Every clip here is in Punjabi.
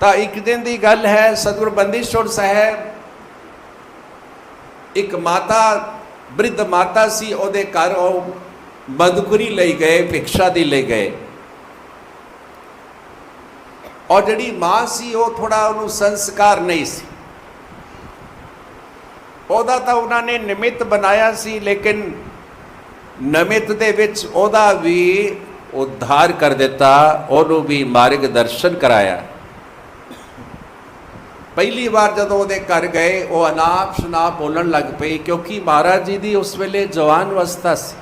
ਤਾਂ ਇੱਕ ਦਿਨ ਦੀ ਗੱਲ ਹੈ, ਸਤਿਗੁਰ ਬੰਦੀਸ਼ੋਰ ਸਾਹਿਬ ਇੱਕ ਮਾਤਾ, ਬ੍ਰਿਧ ਮਾਤਾ ਸੀ, ਉਹਦੇ ਘਰ ਉਹ ਮਦਕੁਰੀ ਲਈ ਗਏ, ਭਿਕਸ਼ਾ ਦੀ ਲਈ ਗਏ। ਔਰ ਜਿਹੜੀ ਮਾਂ ਸੀ, ਉਹ ਥੋੜਾ ਉਹਨੂੰ ਸੰਸਕਾਰ ਨਹੀਂ ਸੀ। ਉਹਦਾ ਤਾਂ ਉਹਨਾਂ ਨੇ ਨਿਮਿਤ ਬਣਾਇਆ ਸੀ, ਲੇਕਿਨ ਨਿਮਿਤ ਦੇ ਵਿੱਚ ਉਹਦਾ ਵੀ ਉଦ୍ਧਾਰ ਕਰ ਦਿੱਤਾ, ਉਹਨੂੰ ਵੀ ਮਾਰਗ ਦਰਸ਼ਨ ਕਰਾਇਆ। ਪਹਿਲੀ ਵਾਰ ਜਦੋਂ ਉਹਦੇ ਘਰ ਗਏ, ਉਹ ਅਨਾਪ ਸ਼ਨਾਪ ਬੋਲਣ ਲੱਗ ਪਈ ਕਿਉਂਕਿ ਮਹਾਰਾਜ ਜੀ ਦੀ ਉਸ ਵੇਲੇ ਜਵਾਨ ਅਵਸਥਾ ਸੀ।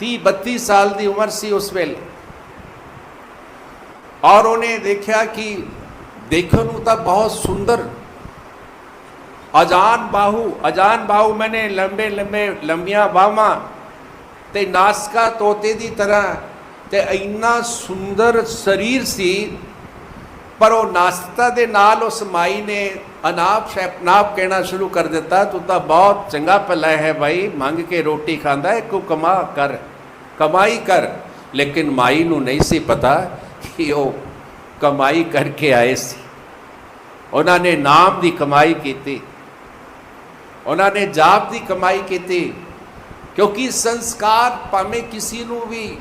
30 32 ਸਾਲ ਦੀ ਉਮਰ ਸੀ ਉਸ ਵੇਲੇ। ਔਰ ਉਹਨੇ ਦੇਖਿਆ ਕਿ ਦੇਖਣ ਨੂੰ ਤਾਂ ਬਹੁਤ ਸੁੰਦਰ। ਅਜਾਨ ਬਾਹੂ ਅਜਾਨ ਬਾਹੂ ਮੈਨੇ ਲੰਬੇ ਲੰਬੇ, ਲੰਬੀਆਂ ਬਾਹਾਂ ਤੇ ਨਾਸਕਾ ਤੋਤੇ ਦੀ ਤਰ੍ਹਾਂ ਤੇ ਇੰਨਾ ਸੁੰਦਰ ਸਰੀਰ ਸੀ ਪਰ ਉਹ ਨਾਸਤਾ ਦੇ ਨਾਲ ਉਸ ਮਾਈ ਨੇ ਅਨਾਪ ਸ਼ੈਪਨਾਪ ਕਹਿਣਾ ਸ਼ੁਰੂ ਕਰ ਦਿੱਤਾ, ਤੂੰ ਤਾਂ ਬਹੁਤ ਚੰਗਾ ਪੱਲਾ ਹੈ ਭਾਈ ਮੰਗ ਕੇ ਰੋਟੀ ਖਾਂਦਾ ਹੈ ਕੋ ਕਮਾ ਕਰ, ਕਮਾਈ ਕਰ। ਲੇਕਿਨ ਮਾਈ ਨੂੰ ਨਹੀਂ ਸੀ ਪਤਾ ਕਿ ਉਹ ਕਮਾਈ ਕਰਕੇ ਆਏ ਸੀ। ਉਹਨਾਂ ਨੇ ਨਾਮ ਦੀ ਕਮਾਈ ਕੀਤੀ। ਉਹਨਾਂ ਨੇ ਜਾਪ ਦੀ ਕਮਾਈ ਕੀਤੀ, ਕਿਉਂਕਿ ਸੰਸਕਾਰ ਭਾਵੇਂ ਕਿਸੇ ਨੂੰ ਵੀ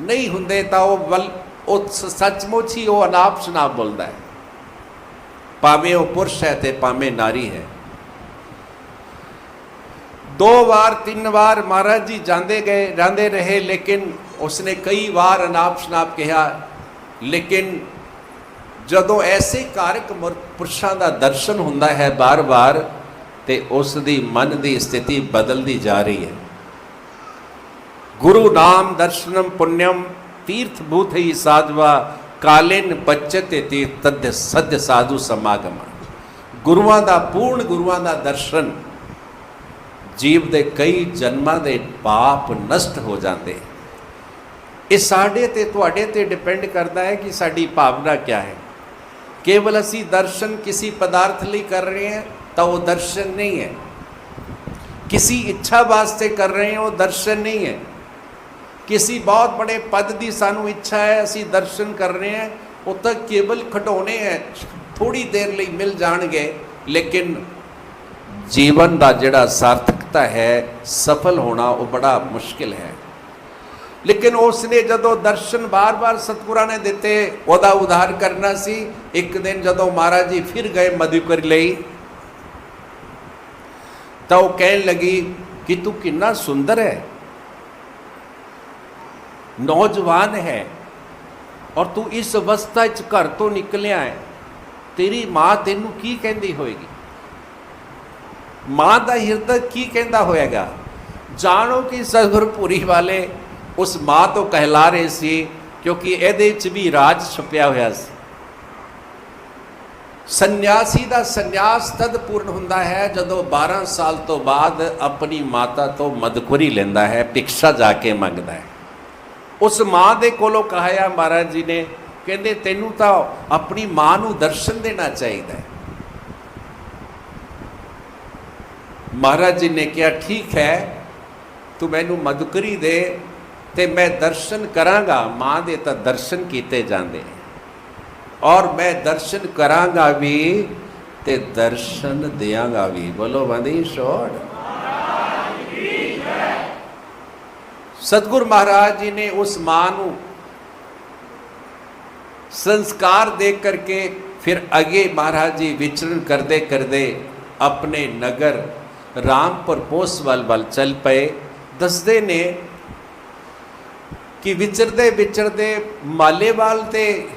ਨਹੀਂ ਹੁੰਦੇ ਤਾਂ ਉਹ ਵੱਲ ਉਹ ਸੱਚਮੁੱਚ ਹੀ ਉਹ ਅਨਾਪ ਸ਼ਨਾਪ ਬੋਲਦਾ ਹੈ। ਭਾਵੇਂ ਉਹ ਪੁਰਸ਼ ਹੈ ਤੇ ਭਾਵੇਂ ਨਾਰੀ ਹੈ। ਦੋ ਵਾਰ, ਤਿੰਨ ਵਾਰ ਮਹਾਰਾਜ ਜੀ ਜਾਂਦੇ ਗਏ ਜਾਂਦੇ ਰਹੇ, ਲੇਕਿਨ ਉਸਨੇ ਕਈ ਵਾਰ ਅਨਾਪ ਸ਼ਨਾਪ ਕਿਹਾ। ਲੇਕਿਨ ਜਦੋਂ ਐਸੇ ਕਾਰਕ ਪੁਰਸ਼ਾਂ ਦਾ ਦਰਸ਼ਨ ਹੁੰਦਾ ਹੈ ਬਾਰ-ਬਾਰ, ਤੇ ਉਸ ਦੀ ਮਨ ਦੀ ਸਥਿਤੀ ਬਦਲਦੀ ਜਾ ਰਹੀ ਹੈ। ਗੁਰੂ ਨਾਮ ਦਰਸ਼ਨਮ ਪੁੰਨਿਅਮ ਤੀਰਥ ਭੂਤਈ ਸਾਧਵਾ ਕਾਲਿਨ ਬੱਚਤੇ ਤੇ ਤਦ ਸਦ ਸਾਧੂ ਸਮਾਗਮ ਗੁਰੂਆਂ ਦਾ ਪੂਰਨ ਗੁਰੂਆਂ ਦਾ ਦਰਸ਼ਨ ਜੀਵ ਦੇ ਕਈ ਜਨਮਾਂ ਦੇ ਪਾਪ ਨਸ਼ਟ ਹੋ ਜਾਂਦੇ ਇਹ ਸਾਡੇ ਤੇ ਤੁਹਾਡੇ ਤੇ ਡਿਪੈਂਡ ਕਰਦਾ ਹੈ ਕਿ ਸਾਡੀ ਭਾਵਨਾ ਕੀ ਹੈ ਕੇਵਲ ਅਸੀਂ ਦਰਸ਼ਨ ਕਿਸੇ ਪਦਾਰਥ ਲਈ ਕਰ ਰਹੇ ਹਾਂ ਤਾਂ ਉਹ ਦਰਸ਼ਨ ਨਹੀਂ ਹੈ ਕਿਸੇ ਇੱਛਾ ਵਾਸਤੇ ਕਰ ਰਹੇ ਹਾਂ ਉਹ ਦਰਸ਼ਨ ਨਹੀਂ ਹੈ ਕਿਸੇ ਬਹੁਤ ਬੜੇ ਪਦ ਦੀ ਸਾਨੂੰ ਇੱਛਾ ਹੈ ਅਸੀਂ ਦਰਸ਼ਨ ਕਰ ਰਹੇ ਹਾਂ ਉਹ ਤਾਂ ਕੇਵਲ ਖਟਾਉਣੇ ਹੈ ਥੋੜੀ ਦੇਰ ਲਈ ਮਿਲ ਜਾਣਗੇ ਲੇਕਿਨ ਜੀਵਨ ਦਾ ਜਿਹੜਾ ਸਾਰਥਕਤਾ ਹੈ ਸਫਲ ਹੋਣਾ ਉਹ ਬੜਾ ਮੁਸ਼ਕਿਲ ਹੈ ਲੇਕਿਨ ਉਸ ਨੇ ਜਦੋਂ ਦਰਸ਼ਨ ਬਾਰ-ਬਾਰ ਸਤਿਗੁਰਾਂ ਨੇ ਦਿੱਤੇ ਉਹਦਾ ਉਧਾਰ ਕਰਨਾ ਸੀ ਇੱਕ ਦਿਨ ਜਦੋਂ ਮਹਾਰਾਜ ਜੀ ਫਿਰ ਗਏ ਮਧੁਕਰ ਲਈ ਤਾਂ ਉਹ ਕਹਿਣ ਲੱਗੀ ਕਿ ਤੂੰ ਕਿੰਨਾ ਸੁੰਦਰ ਹੈ ਨੌਜਵਾਨ ਹੈ ਔਰ ਤੂੰ ਇਸ ਅਵਸਥਾ ਵਿੱਚ ਘਰ ਤੋਂ ਨਿਕਲਿਆ ਹੈ, ਤੇਰੀ ਮਾਂ ਤੈਨੂੰ ਕੀ ਕਹਿੰਦੀ ਹੋਏਗੀ? ਮਾਂ ਦਾ ਹਿਰਦਾ ਕੀ ਕਹਿੰਦਾ ਹੋਏਗਾ? ਜਾਣੋ ਕਿ ਸਭਰਪੁਰੀ ਵਾਲੇ ਉਸ ਮਾਂ ਤੋਂ ਕਹਿਲਾ ਰਹੇ ਸੀ ਕਿਉਂਕਿ ਇਹਦੇ ਵਿੱਚ ਵੀ ਰਾਜ ਛੁਪਿਆ ਹੋਇਆ ਸੀ। ਸੰਨਿਆਸੀ ਦਾ ਸੰਨਿਆਸ ਤਦ ਪੂਰਨ ਹੁੰਦਾ ਹੈ ਜਦੋਂ 12 ਸਾਲ ਤੋਂ ਬਾਅਦ ਆਪਣੀ ਮਾਤਾ ਤੋਂ ਮਦਕੁਰੀ ਲੈਂਦਾ ਹੈ, ਭਿਕਸ਼ਾ ਜਾ ਕੇ ਮੰਗਦਾ ਹੈ। ਉਸ ਮਾਂ ਦੇ ਕੋਲੋਂ ਕਹਾਇਆ, ਮਹਾਰਾਜ ਜੀ ਨੇ, ਕਹਿੰਦੇ, ਤੈਨੂੰ ਤਾਂ ਆਪਣੀ ਮਾਂ ਨੂੰ ਦਰਸ਼ਨ ਦੇਣਾ ਚਾਹੀਦਾ ਹੈ। ਮਹਾਰਾਜ ਜੀ ਨੇ ਕਿਹਾ, ਠੀਕ ਹੈ, ਤੂੰ ਮੈਨੂੰ ਮਦਕਰੀ ਦੇ ਤੇ ਮੈਂ ਦਰਸ਼ਨ ਕਰਾਂਗਾ। ਮਾਂ ਦੇ ਤਾਂ ਦਰਸ਼ਨ ਕੀਤੇ ਜਾਂਦੇ ਔਰ ਮੈਂ ਦਰਸ਼ਨ ਕਰਾਂਗਾ ਵੀ ਤੇ ਦਰਸ਼ਨ ਦਿਆਂਗਾ ਵੀ। ਬੋਲੋ ਬੰਦੀ ਛੋੜ। ਸਤਗੁਰ ਮਹਾਰਾਜ ਜੀ ਨੇ ਉਸ ਮਾਂ ਨੂੰ ਸੰਸਕਾਰ ਦੇ ਕਰਕੇ ਫਿਰ ਅਗੇ ਮਹਾਰਾਜ ਜੀ ਵਿਚਰਨ ਕਰਦੇ ਕਰਦੇ ਆਪਣੇ ਨਗਰ ਰਾਮਪੁਰ ਪੋਸਵਲ ਵੱਲ ਚੱਲ ਪਏ। ਦੱਸਦੇ ਨੇ ਕਿ ਵਿਚਰਦੇ ਵਿਚਰਦੇ ਮਾਲੇਵਾਲ ਤੇ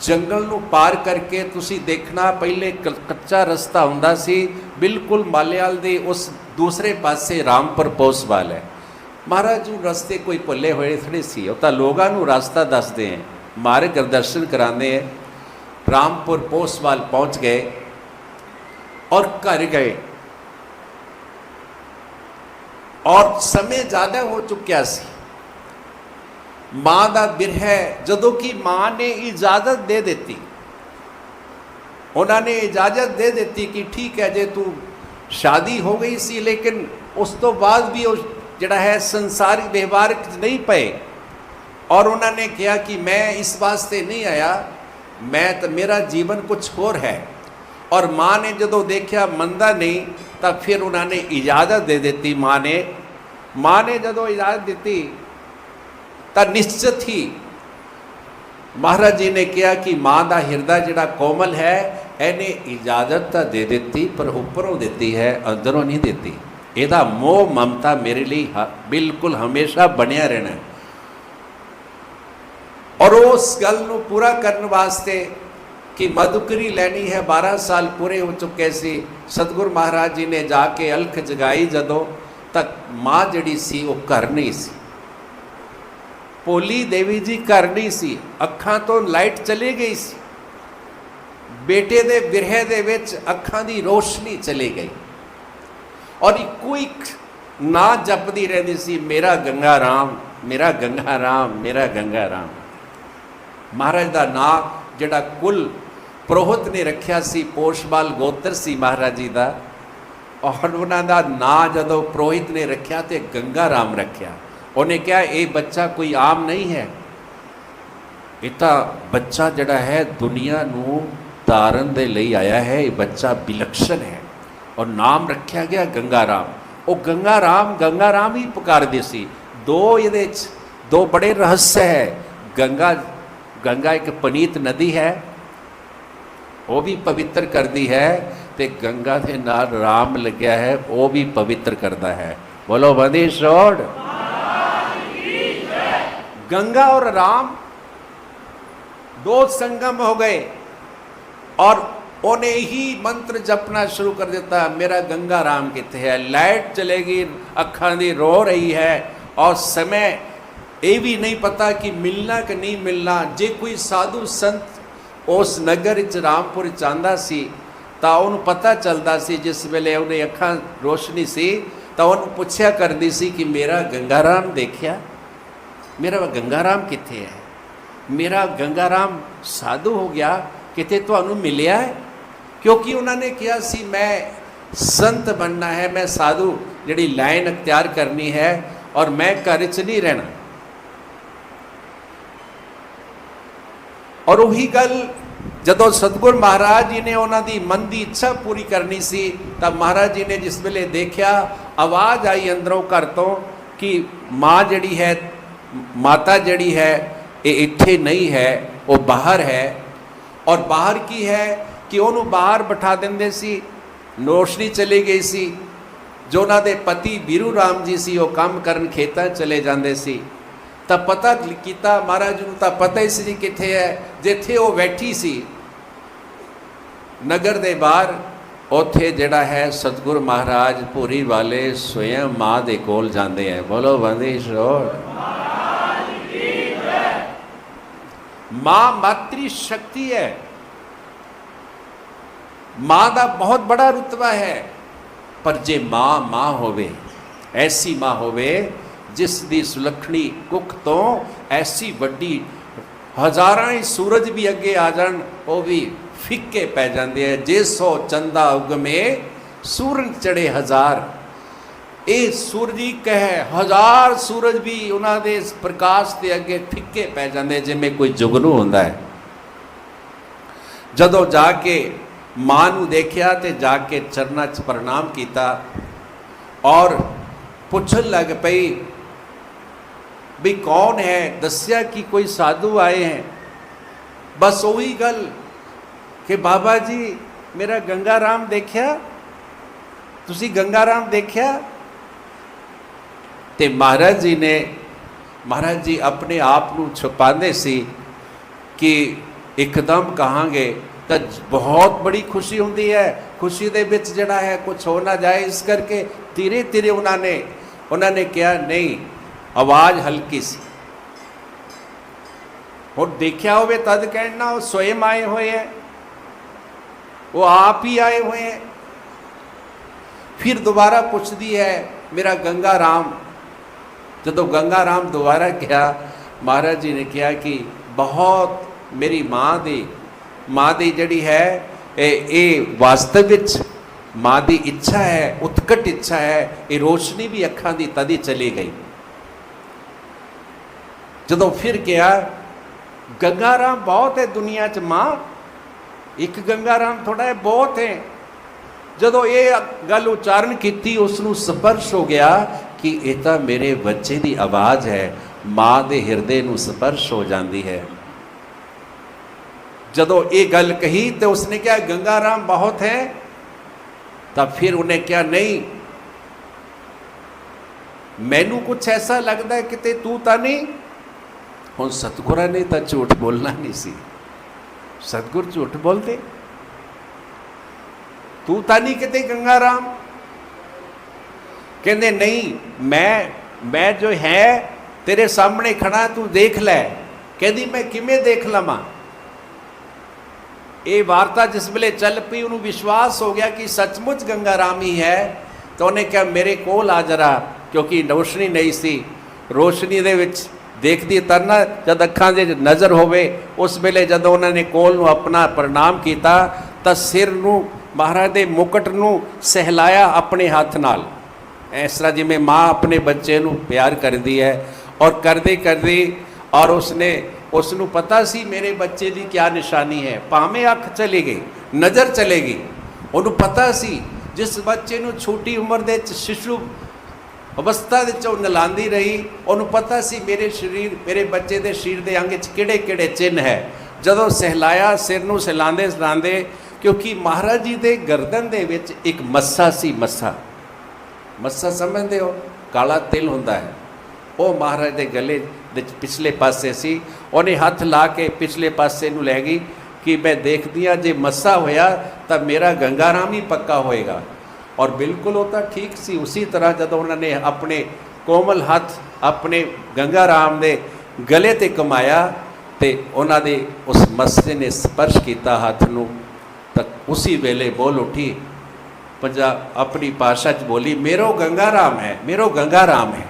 ਜੰਗਲ ਨੂੰ ਪਾਰ ਕਰਕੇ ਤੁਸੀਂ ਦੇਖਣਾ ਪਹਿਲੇ ਕ- ਕੱਚਾ ਰਸਤਾ ਹੁੰਦਾ ਸੀ। ਬਿਲਕੁਲ ਮਾਲੇਵਾਲ ਦੇ ਉਸ ਦੂਸਰੇ ਪਾਸੇ ਰਾਮਪੁਰ ਪੋਸਵਾਲ ਹੈ। ਮਹਾਰਾਜ ਨੂੰ ਰਸਤੇ ਕੋਈ ਭੁੱਲੇ ਹੋਏ ਥੋੜੇ ਸੀ। ਉਹ ਤਾਂ ਲੋਕਾਂ ਨੂੰ ਰਸਤਾ ਦੱਸਦੇ ਹੈ। ਮਾਰਗ ਦਰਸ਼ਨ ਕਰਾਉਂਦੇ ਹੈ। ਰਾਮਪੁਰ ਪੋਸਵਾਲ ਪਹੁੰਚ ਗਏ ਔਰ ਘਰ ਗਏ। ਔਰ ਸਮੇਂ ਜ਼ਿਆਦਾ ਹੋ ਚੁੱਕਿਆ ਸੀ। ਮਾਂ ਦਾ ਬਿਰਹ ਜਦੋਂ ਕਿ ਮਾਂ ਨੇ ਇਜਾਜ਼ਤ ਦੇ ਦਿੱਤੀ। ਉਹਨਾਂ ਨੇ ਇਜਾਜ਼ਤ ਦੇ ਦਿੱਤੀ ਕਿ ਠੀਕ ਹੈ, ਜੇ ਤੂੰ ਸ਼ਾਦੀ ਹੋ ਗਈ ਸੀ, ਲੇਕਿਨ ਉਸ ਤੋਂ ਬਾਅਦ ਵੀ ਉਹ ਜਿਹੜਾ ਹੈ ਸੰਸਾਰਿਕ ਵਿਵਹਾਰ ਨਹੀਂ ਪਏ। ਔਰ ਉਹਨਾਂ ਨੇ ਕਿਹਾ ਕਿ ਮੈਂ ਇਸ ਵਾਸਤੇ ਨਹੀਂ ਆਇਆ। ਮੈਂ ਤਾਂ ਮੇਰਾ ਜੀਵਨ ਕੁਝ ਹੋਰ ਹੈ। ਔਰ ਮਾਂ ਨੇ ਜਦੋਂ ਦੇਖਿਆ ਮੰਦਾ ਨਹੀਂ, ਤਾਂ ਫਿਰ ਉਹਨਾਂ ਨੇ ਇਜਾਜ਼ਤ ਦੇ ਦਿੱਤੀ ਮਾਂ ਨੇ। ਮਾਂ ਨੇ ਜਦੋਂ ਇਜਾਜ਼ਤ ਦਿੱਤੀ, ਤਾਂ ਨਿਸ਼ਚਿਤ ਹੀ ਮਹਾਰਾਜ ਜੀ ਨੇ ਕਿਹਾ ਕਿ ਮਾਂ ਦਾ ਹਿਰਦਾ ਜਿਹੜਾ ਕੋਮਲ ਹੈ, ਇਹਨੇ ਇਜਾਜ਼ਤ ਤਾਂ ਦੇ ਦਿੱਤੀ, ਪਰ ਉੱਪਰੋਂ ਦਿੱਤੀ ਹੈ, ਅੰਦਰੋਂ ਨਹੀਂ ਦਿੱਤੀ। ਇਹਦਾ ਮੋਹ, ਮਮਤਾ ਮੇਰੇ ਲਈ ਹ- ਬਿਲਕੁਲ ਹਮੇਸ਼ਾ ਬਣਿਆ ਰਹਿਣਾ ਔਰ ਉਸ ਗੱਲ ਨੂੰ ਪੂਰਾ ਕਰਨ ਵਾਸਤੇ ਕਿ ਮਧੁਕਰੀ ਲੈਣੀ ਹੈ 12 ਸਾਲ ਪੂਰੇ ਹੋ ਚੁੱਕੇ ਸੀ। ਸਤਿਗੁਰ ਮਹਾਰਾਜ ਜੀ ਨੇ ਜਾ ਕੇ ਅਲਖ ਜਗਾਈ ਜਦੋਂ ਤੱਕ ਮਾਂ ਜਿਹੜੀ ਸੀ, ਉਹ ਘਰ ਨਹੀਂ ਸੀ। ਪੋਲੀ ਦੇਵੀ ਜੀ ਘਰ ਨਹੀਂ ਸੀ, ਅੱਖਾਂ ਤੋਂ ਲਾਈਟ ਚਲੀ ਗਈ ਸੀ। ਬੇਟੇ ਦੇ ਵਿਰਹੇ ਦੇ ਵਿੱਚ ਅੱਖਾਂ ਦੀ ਰੋਸ਼ਨੀ ਚਲੀ ਗਈ। ਔਰ ਇੱਕੋ ਇੱਕ ਨਾਂ ਜਪਦੀ ਰਹਿੰਦੀ ਸੀ, ਮੇਰਾ ਗੰਗਾ ਰਾਮ, ਮੇਰਾ ਗੰਗਾ ਰਾਮ, ਮੇਰਾ ਗੰਗਾ ਰਾਮ। ਮਹਾਰਾਜ ਦਾ ਨਾਂ ਜਿਹੜਾ ਕੁੱਲ ਪ੍ਰੋਹਤ ਨੇ ਰੱਖਿਆ ਸੀ ਪੋਸ਼ਬਾਲ ਗੋਤਰ ਸੀ ਮਹਾਰਾਜ ਜੀ ਦਾ, ਔਰ ਉਹਨਾਂ ਦਾ ਨਾਂ ਜਦੋਂ ਪ੍ਰੋਹਿਤ ਨੇ ਰੱਖਿਆ ਤੇ ਗੰਗਾ ਰਾਮ ਰੱਖਿਆ। ਉਹਨੇ ਕਿਹਾ, ਇਹ ਬੱਚਾ ਕੋਈ ਆਮ ਨਹੀਂ ਹੈ। ਇਹ ਤਾਂ ਬੱਚਾ ਜਿਹੜਾ ਹੈ ਦੁਨੀਆ ਨੂੰ ਤਾਰਨ ਦੇ ਲਈ ਆਇਆ ਹੈ, ਇਹ ਬੱਚਾ ਵਿਲક્ષਣ ਹੈ। ਔਰ ਨਾਮ ਰੱਖਿਆ ਗਿਆ ਗੰਗਾ ਰਾਮ ਉਹ ਗੰਗਾ ਰਾਮ ਗੰਗਾ ਰਾਮ ਹੀ ਪੁਕਾਰਦੇ ਸੀ ਦੋ ਇਹਦੇ ਚ ਦੋ ਬੜੇ ਰਹੱਸ ਹੈ ਗੰਗਾ ਗੰਗਾ ਇੱਕ ਪਨੀਤ ਨਦੀ ਹੈ ਉਹ ਵੀ ਪਵਿੱਤਰ ਕਰਦੀ ਹੈ ਤੇ ਗੰਗਾ ਦੇ ਨਾਲ ਰਾਮ ਲੱਗਿਆ ਹੈ ਉਹ ਵੀ ਪਵਿੱਤਰ ਕਰਦਾ ਹੈ ਬੋਲੋ ਬੰਦੀ ਛੋੜ गंगा और राम दो संगम हो गए और ਉਹਨੇ ਹੀ ਮੰਤਰ ਜਪਣਾ ਸ਼ੁਰੂ ਕਰ ਦਿੱਤਾ, ਮੇਰਾ ਗੰਗਾ ਰਾਮ ਕਿੱਥੇ ਹੈ? ਲਾਈਟ ਚਲੇਗੀ, ਅੱਖਾਂ ਦੀ ਰੋ ਰਹੀ ਹੈ ਔਰ ਸਮੇਂ, ਇਹ ਵੀ ਨਹੀਂ ਪਤਾ ਕਿ ਮਿਲਣਾ ਕਿ ਨਹੀਂ ਮਿਲਣਾ। ਜੇ ਕੋਈ ਸਾਧੂ ਸੰਤ ਉਸ ਨਗਰ ਵਿੱਚ ਰਾਮਪੁਰ ਜਾਂਦਾ ਸੀ, ਤਾਂ ਉਹਨੂੰ ਪਤਾ ਚੱਲਦਾ ਸੀ, ਜਿਸ ਵੇਲੇ ਉਹਨੇ ਅੱਖਾਂ ਰੋਸ਼ਨੀ ਸੀ, ਤਾਂ ਉਹਨੂੰ ਪੁੱਛਿਆ ਕਰਦੀ ਸੀ ਕਿ ਮੇਰਾ ਗੰਗਾ ਰਾਮ ਦੇਖਿਆ? ਮੇਰਾ ਗੰਗਾ ਰਾਮ ਕਿੱਥੇ ਹੈ? ਮੇਰਾ ਗੰਗਾ ਰਾਮ ਸਾਧੂ ਹੋ ਗਿਆ, ਕਿਤੇ ਤੁਹਾਨੂੰ ਮਿਲਿਆ ਹੈ? ਕਿਉਂਕਿ ਉਹਨਾਂ ਨੇ ਕਿਹਾ ਸੀ ਮੈਂ ਸੰਤ ਬਣਨਾ ਹੈ ਮੈਂ ਸਾਧੂ ਜਿਹੜੀ ਲਾਈਨ ਅਖਤਿਆਰ ਕਰਨੀ ਹੈ ਔਰ ਮੈਂ ਘਰ 'ਚ ਨਹੀਂ ਰਹਿਣਾ ਔਰ ਉਹੀ ਗੱਲ ਜਦੋਂ ਸਤਗੁਰ ਮਹਾਰਾਜ ਜੀ ਨੇ ਉਹਨਾਂ ਦੀ ਮਨ ਦੀ ਇੱਛਾ ਪੂਰੀ ਕਰਨੀ ਸੀ ਤਾਂ ਮਹਾਰਾਜ ਜੀ ਨੇ ਜਿਸ ਵੇਲੇ ਦੇਖਿਆ ਆਵਾਜ਼ ਆਈ ਅੰਦਰੋਂ ਘਰ ਤੋਂ ਕਿ ਮਾਂ ਜਿਹੜੀ ਹੈ ਮਾਤਾ ਜਿਹੜੀ ਹੈ ਇਹ ਇੱਥੇ ਨਹੀਂ ਹੈ ਉਹ ਬਾਹਰ ਹੈ ਔਰ ਬਾਹਰ ਕੀ ਹੈ ਕਿ ਉਹਨੂੰ ਬਾਹਰ ਬਿਠਾ ਦਿੰਦੇ ਸੀ? ਰੋਸ਼ਨੀ ਚਲੀ ਗਈ ਸੀ। ਜੋ ਉਹਨਾਂ ਦੇ ਪਤੀ ਬੀਰੂ ਰਾਮ ਜੀ ਸੀ, ਉਹ ਕੰਮ ਕਰਨ ਖੇਤਾਂ ਚਲੇ ਜਾਂਦੇ ਸੀ। ਤਾਂ ਪਤਾ ਕੀਤਾ ਮਹਾਰਾਜ ਨੂੰ ਤਾਂ ਪਤਾ ਹੀ ਸੀ ਜੀ ਕਿੱਥੇ ਹੈ। ਜਿੱਥੇ ਉਹ ਬੈਠੀ ਸੀ, ਨਗਰ ਦੇ ਬਾਹਰ, ਉੱਥੇ ਜਿਹੜਾ ਹੈ ਸਤਗੁਰ ਮਹਾਰਾਜ ਪੂਰੀ ਵਾਲੇ ਸਵਯੰ ਮਾਂ ਦੇ ਕੋਲ ਜਾਂਦੇ ਹੈ। ਬੋਲੋ ਬੰਦੇ ਸ਼ੋਰ ਮਾਂ ਮਾਤਰੀ ਸ਼ਕਤੀ ਹੈ। ਮਾਂ ਦਾ ਬਹੁਤ ਬੜਾ ਰੁਤਬਾ ਹੈ। ਪਰ ਜੇ ਮਾਂ ਮਾਂ ਹੋਵੇ, ਐਸੀ ਮਾਂ ਹੋਵੇ, ਜਿਸ ਦੀ ਸੁਲੱਖਣੀ ਕੁੱਖ ਤੋਂ ਐਸੀ ਵੱਡੀ ਹਜ਼ਾਰਾਂ ਹੀ ਸੂਰਜ ਵੀ ਅੱਗੇ ਆ ਜਾਣ, ਉਹ ਵੀ ਫਿੱਕੇ ਪੈ ਜਾਂਦੇ ਆ। ਜੇ ਸੋ ਚੰਦਾ ਉਗਮੇ, ਸੂਰਜ ਚੜੇ ਹਜ਼ਾਰ। ਇਹ ਸੂਰਜੀ ਕਹੇ, ਹਜ਼ਾਰ ਸੂਰਜ ਵੀ ਉਹਨਾਂ ਦੇ ਇਸ ਪ੍ਰਕਾਸ਼ ਦੇ ਅੱਗੇ ਫਿੱਕੇ ਪੈ ਜਾਂਦੇ ਜਿਵੇਂ ਕੋਈ ਜੁਗਨੂ ਹੁੰਦਾ ਹੈ। ਜਦੋਂ ਜਾ ਕੇ ਮਾਂ ਨੂੰ ਦੇਖਿਆ ਤੇ ਜਾ ਕੇ ਚਰਨਾਂ 'ਚ ਪ੍ਰਣਾਮ ਕੀਤਾ ਔਰ ਪੁੱਛਣ ਲੱਗ ਪਈ ਵੀ ਕੌਣ ਹੈ? ਦੱਸਿਆ ਕਿ ਕੋਈ ਸਾਧੂ ਆਏ ਹੈ। ਬਸ ਉਹੀ ਗੱਲ ਕਿ ਬਾਬਾ ਜੀ, ਮੇਰਾ ਗੰਗਾ ਰਾਮ ਦੇਖਿਆ? ਤੁਸੀਂ ਗੰਗਾ ਰਾਮ ਦੇਖਿਆ? ਤੇ ਮਹਾਰਾਜ ਜੀ ਨੇ, ਮਹਾਰਾਜ ਜੀ ਆਪਣੇ ਆਪ ਨੂੰ ਛੁਪਾਉਂਦੇ ਸੀ ਕਿ ਇੱਕਦਮ ਕਹਾਂਗੇ ਤਾਂ ਬਹੁਤ ਬੜੀ ਖੁਸ਼ੀ ਹੁੰਦੀ ਹੈ। ਖੁਸ਼ੀ ਦੇ ਵਿੱਚ ਜਿਹੜਾ ਹੈ ਕੁਝ ਹੋ ਨਾ ਜਾਏ, ਇਸ ਕਰਕੇ ਧੀਰੇ ਧੀਰੇ ਉਹਨਾਂ ਨੇ ਉਹਨਾਂ ਨੇ ਕਿਹਾ, ਨਹੀਂ, ਆਵਾਜ਼ ਹਲਕੀ ਸੀ। ਹੁਣ ਦੇਖਿਆ ਹੋਵੇ ਤਦ ਕਹਿਣਾ ਉਹ ਸਵਯੰ ਆਏ ਹੋਏ ਹੈ। ਉਹ ਆਪ ਹੀ ਆਏ ਹੋਏ ਹੈ। ਫਿਰ ਦੁਬਾਰਾ ਪੁੱਛਦੀ ਹੈ, ਮੇਰਾ ਗੰਗਾ ਰਾਮ। ਜਦੋਂ ਗੰਗਾ ਰਾਮ ਦੁਬਾਰਾ ਕਿਹਾ ਮਹਾਰਾਜ ਜੀ ਨੇ ਕਿਹਾ ਕਿ ਬਹੁਤ ਮੇਰੀ ਮਾਂ ਦੀ ਮਾਂ ਦੀ ਜਿਹੜੀ ਹੈ, ਇਹ ਇਹ ਵਾਸਤਵ ਵਿੱਚ ਮਾਂ ਦੀ ਇੱਛਾ ਹੈ, ਉਤਕਟ ਇੱਛਾ ਹੈ, ਇਹ ਰੋਸ਼ਨੀ ਵੀ ਅੱਖਾਂ ਦੀ ਤਦੀ ਚਲੀ ਗਈ। ਜਦੋਂ ਫਿਰ ਕਿਹਾ ਗੰਗਾ ਰਾਮ ਬਹੁਤ ਹੈ ਦੁਨੀਆ 'ਚ ਮਾਂ। ਇੱਕ ਗੰਗਾ ਰਾਮ ਥੋੜਾ ਹੈ ਬਹੁਤ ਹੈ। ਜਦੋਂ ਇਹ ਗੱਲ ਉਚਾਰਨ ਕੀਤੀ ਉਸ ਨੂੰ ਸਪਰਸ਼ ਹੋ ਗਿਆ ਕਿ ਇਹ ਤਾਂ ਮੇਰੇ ਬੱਚੇ ਦੀ ਆਵਾਜ਼ ਹੈ। ਮਾਂ ਦੇ ਹਿਰਦੇ ਨੂੰ ਸਪਰਸ਼ ਹੋ ਜਾਂਦੀ ਹੈ। ਜਦੋਂ ਇਹ ਗੱਲ ਕਹੀ ਤੇ ਉਸਨੇ ਕਿਹਾ, ਗੰਗਾ ਰਾਮ ਬਹੁਤ ਹੈ। ਤਾਂ ਫਿਰ ਉਹਨੇ ਕਿਹਾ, ਨਹੀਂ, ਮੈਨੂੰ ਕੁਝ ਐਸਾ ਲੱਗਦਾ ਹੈ ਕਿਤੇ ਤੂੰ ਤਾਂ ਨਹੀਂ। ਹੁਣ ਸਤਗੁਰਾਂ ਨੇ ਤਾਂ ਝੂਠ ਬੋਲਣਾ ਨਹੀਂ ਸੀ। ਸਤਗੁਰ ਝੂਠ ਬੋਲਦੇ। ਤੂੰ ਤਾਂ ਨਹੀਂ ਕਿਤੇ ਗੰਗਾ ਰਾਮ? ਕਹਿੰਦੇ, ਨਹੀਂ, ਮੈਂ ਮੈਂ ਜੋ ਹੈ, ਤੇਰੇ ਸਾਹਮਣੇ ਖੜਾ ਤੂੰ ਦੇਖ ਲੈ। ਕਹਿੰਦੀ, ਮੈਂ ਕਿਵੇਂ ਦੇਖ ਲਵਾਂ? ਇਹ ਵਾਰਤਾ ਜਿਸ ਵੇਲੇ ਚੱਲ ਪਈ, ਉਹਨੂੰ ਵਿਸ਼ਵਾਸ ਹੋ ਗਿਆ ਕਿ ਸੱਚਮੁੱਚ ਗੰਗਾ ਰਾਮ ਹੀ ਹੈ ਤਾਂ ਉਹਨੇ ਕਿਹਾ, ਮੇਰੇ ਕੋਲ ਆ ਜਰਾ, ਕਿਉਂਕਿ ਰੋਸ਼ਨੀ ਨਹੀਂ ਸੀ। ਰੋਸ਼ਨੀ ਦੇ ਵਿੱਚ ਦੇਖਦੀ ਤਰਨਾ ਜਦ ਅੱਖਾਂ ਦੇ ਨਜ਼ਰ ਹੋਵੇ, ਉਸ ਵੇਲੇ ਜਦੋਂ ਉਹਨਾਂ ਨੇ ਕੋਲ ਨੂੰ ਆਪਣਾ ਪ੍ਰਣਾਮ ਕੀਤਾ, ਤਾਂ ਸਿਰ ਨੂੰ, ਮਹਾਰਾਜ ਦੇ ਮੁਕਟ ਨੂੰ ਸਹਿਲਾਇਆ ਆਪਣੇ ਹੱਥ ਨਾਲ। ਇਸ ਤਰ੍ਹਾਂ ਜਿਵੇਂ ਮਾਂ ਆਪਣੇ ਬੱਚੇ ਨੂੰ ਪਿਆਰ ਕਰਦੀ ਹੈ ਔਰ ਕਰਦੇ ਕਰਦੇ ਔਰ ਉਸਨੇ ਉਸ ਨੂੰ ਪਤਾ ਸੀ ਮੇਰੇ ਬੱਚੇ ਦੀ ਕੀ ਨਿਸ਼ਾਨੀ ਹੈ। ਭਾਵੇਂ ਅੱਖ ਚਲੀ ਗਈ, ਨਜ਼ਰ ਚਲੇ ਗਈ, ਉਹਨੂੰ ਪਤਾ ਸੀ ਜਿਸ ਬੱਚੇ ਨੂੰ ਛੋਟੀ ਉਮਰ ਦੇ ਵਿੱਚ ਸ਼ਿਸ਼ੂ ਅਵਸਥਾ ਦੇ ਵਿੱਚ ਨਲਾਂਦੀ ਰਹੀ, ਉਹਨੂੰ ਪਤਾ ਸੀ ਮੇਰੇ ਸਰੀਰ, ਮੇਰੇ ਬੱਚੇ ਦੇ ਸਰੀਰ ਦੇ ਅੰਗ ਵਿੱਚ ਕਿਹੜੇ ਕਿਹੜੇ ਚਿੰਨ ਹੈ। ਜਦੋਂ ਸਹਿਲਾਇਆ, ਸਿਰ ਨੂੰ ਸਹਿਲਾਉਂਦੇ ਸਹਿਲਾਉਂਦੇ ਕਿਉਂਕਿ ਮਹਾਰਾਜ ਜੀ ਦੇ ਗਰਦਨ ਦੇ ਵਿੱਚ ਇੱਕ ਮੱਸਾ ਸੀ ਮੱਸਾ। ਮੱਸਾ ਸਮਝਦੇ ਹੋ, ਕਾਲਾ ਤਿਲ ਹੁੰਦਾ ਹੈ। ਉਹ ਮਹਾਰਾਜ ਦੇ ਗਲੇ ਦੇ ਪਿਛਲੇ ਪਾਸੇ ਸੀ। ਉਹਨੇ ਹੱਥ ਲਾ ਕੇ ਪਿਛਲੇ ਪਾਸੇ ਨੂੰ ਲੈ ਗਈ ਕਿ ਮੈਂ ਦੇਖਦੀ ਆ ਜੇ ਮੱਸਾ ਹੋਇਆ ਤਾਂ ਮੇਰਾ ਗੰਗਾ ਰਾਮ ਹੀ ਪੱਕਾ ਹੋਏਗਾ। ਔਰ ਬਿਲਕੁਲ ਉਹ ਤਾਂ ਠੀਕ ਸੀ। ਉਸੇ ਤਰ੍ਹਾਂ ਜਦੋਂ ਉਹਨਾਂ ਨੇ ਆਪਣੇ ਕੋਮਲ ਹੱਥ ਆਪਣੇ ਗੰਗਾ ਰਾਮ ਦੇ ਗਲੇ ਤੇ ਕਮਾਇਆ ਤੇ ਉਹਨਾਂ ਦੇ ਉਸ ਮੱਸੇ ਨੇ ਸਪਰਸ਼ ਕੀਤਾ ਹੱਥ ਨੂੰ, ਤਾਂ ਉਸੇ ਵੇਲੇ ਬੋਲ ਉੱਠੀ, ਪੰਜਾ, ਆਪਣੀ ਭਾਸ਼ਾ 'ਚ ਬੋਲੀ, ਮੇਰੋ ਗੰਗਾ ਰਾਮ ਹੈ, ਮੇਰੋ ਗੰਗਾ ਰਾਮ ਹੈ।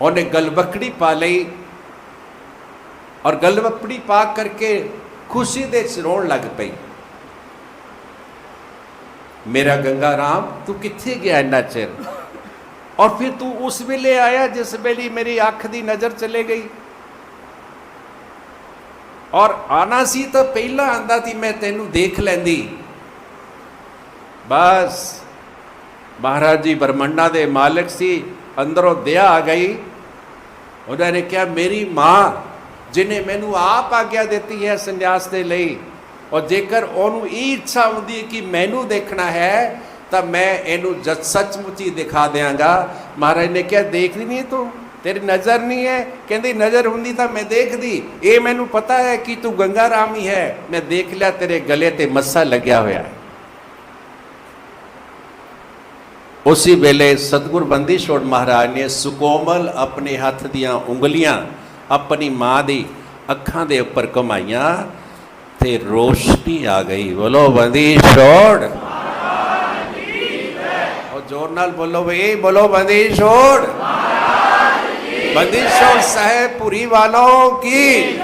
ਉਹਨੇ ਗਲਬਕੜੀ ਪਾ ਲਈ ਔਰ ਗਲਬਕੜੀ ਪਾ ਕਰਕੇ ਖੁਸ਼ੀ ਦੇ ਚ ਰੋਣ ਲੱਗ ਪਈ। ਮੇਰਾ ਗੰਗਾ ਰਾਮ, ਤੂੰ ਕਿੱਥੇ ਗਿਆ ਇੰਨਾ ਚਿਰ? ਔਰ ਫਿਰ ਤੂੰ ਉਸ ਵੇਲੇ ਆਇਆ ਜਿਸ ਵੇਲੇ ਮੇਰੀ ਅੱਖ ਦੀ ਨਜ਼ਰ ਚਲੇ ਗਈ। ਔਰ ਆਣਾ ਸੀ ਤਾਂ ਪਹਿਲਾਂ ਆਂਦਾ ਸੀ, ਮੈਂ ਤੈਨੂੰ ਦੇਖ ਲੈਂਦੀ। ਬਸ ਮਹਾਰਾਜ ਜੀ ਬਰਮੰਡਾ ਦੇ ਮਾਲਕ ਸੀ। ਅੰਦਰੋਂ ਦਇਆ ਆ ਗਈ। ਉਹਨਾਂ ਨੇ ਕਿਹਾ, ਮੇਰੀ ਮਾਂ ਜਿਨੇ ਮੈਨੂੰ ਆਪ ਆਗਿਆ ਦਿੱਤੀ ਹੈ ਸੰਨਿਆਸ ਦੇ ਲਈ, ਔਰ ਜੇਕਰ ਉਹਨੂੰ ਇਹ ਇੱਛਾ ਹੁੰਦੀ ਕਿ ਮੈਨੂੰ ਦੇਖਣਾ ਹੈ, ਤਾਂ ਮੈਂ ਇਹਨੂੰ ਜਦ ਸੱਚਮੁੱਚ ਹੀ ਦਿਖਾ ਦਿਆਂਗਾ। ਮਹਾਰਾਜ ਨੇ ਕਿਹਾ ਦੇਖਦੀ ਨਹੀਂ ਤੂੰ? ਤੇਰੀ ਨਜ਼ਰ ਨਹੀਂ ਹੈ? ਕਹਿੰਦੀ, ਨਜ਼ਰ ਹੁੰਦੀ ਤਾਂ ਮੈਂ ਦੇਖਦੀ। ਇਹ ਮੈਨੂੰ ਪਤਾ ਹੈ ਕਿ ਤੂੰ ਗੰਗਾ ਰਾਮ ਹੀ ਹੈ। ਮੈਂ ਦੇਖ ਲਿਆ, ਤੇਰੇ ਗਲੇ ਤੇ ਮੱਸਾ ਲੱਗਿਆ ਹੋਇਆ ਹੈ। ਉਸੇ ਵੇਲੇ ਸਤਗੁਰ ਬੰਦੀ ਛੋੜ ਮਹਾਰਾਜ ਨੇ ਸੁਕੋਮਲ ਆਪਣੇ ਹੱਥ ਦੀਆਂ ਉਂਗਲੀਆਂ ਆਪਣੀ ਮਾਂ ਦੀ ਅੱਖਾਂ ਦੇ ਉੱਪਰ ਕਮਾਈਆਂ ਤੇ ਰੋਸ਼ਨੀ ਆ ਗਈ। ਬੋਲੋ ਬੰਦੀ ਛੋੜ। ਉਹ ਜ਼ੋਰ ਨਾਲ ਬੋਲੋ ਬਈ, ਬੋਲੋ ਬੰਦੀ ਛੋੜ। ਬੰਦੀ ਛੋੜ ਸਾਹਿਬ, ਪੁਰੀ ਵਾਲੋਂ ਕੀ?